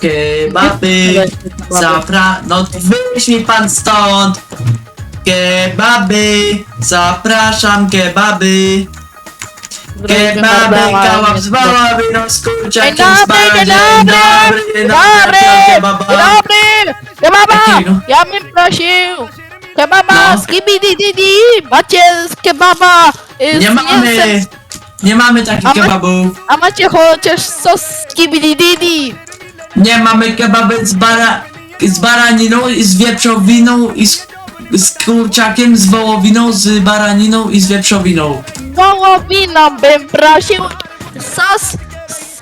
Kebaby. Zapra... No wyjdź mi pan stąd. Kebaby. Zapraszam kebaby. Kebaby, kałam z wołowiną, z kurczakiem, Dzień z dobry, dzień dobry, Dzień Dzień dobry, dzień kebaba. dobry! Kebaba! Jakiego? Ja bym prosił! Kebaba No. z kibidididi! Macie z kebaba! y, Nie z mamy! mięsem, Nie mamy takich A my- kebabów. A macie chociaż sos z kibidididi! Nie mamy kebaby z bara... z baraniną i z wieprzowiną i z, z kurczakiem, z wołowiną, z baraniną i z wieprzowiną. Wołowiną bym prosił! Sos s-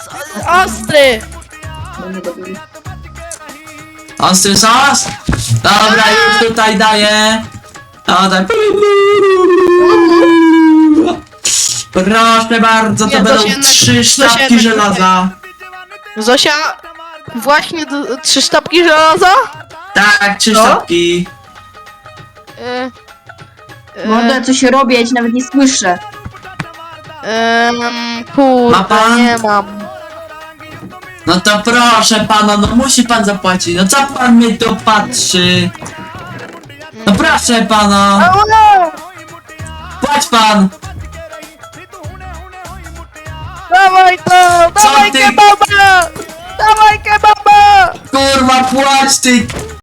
ostry! Ostry sos? Dobra, już tutaj daję. O, tak. Proszę bardzo, to Nie, będą Zosia, trzy sztabki tak żelaza. Zosia, właśnie do, trzy sztabki żelaza? Tak, trzy Co? sztabki. E, e, coś robię, ja cię nawet nie słyszę. em, Ma kurde, pan? nie mam. No to proszę pana, no musi pan zapłacić. No co pan mnie tu patrzy? No proszę pana, Ała! płać pan. Dawaj to! Dawaj ty? kebaba! Dawaj kebaba! Kurwa, płać ty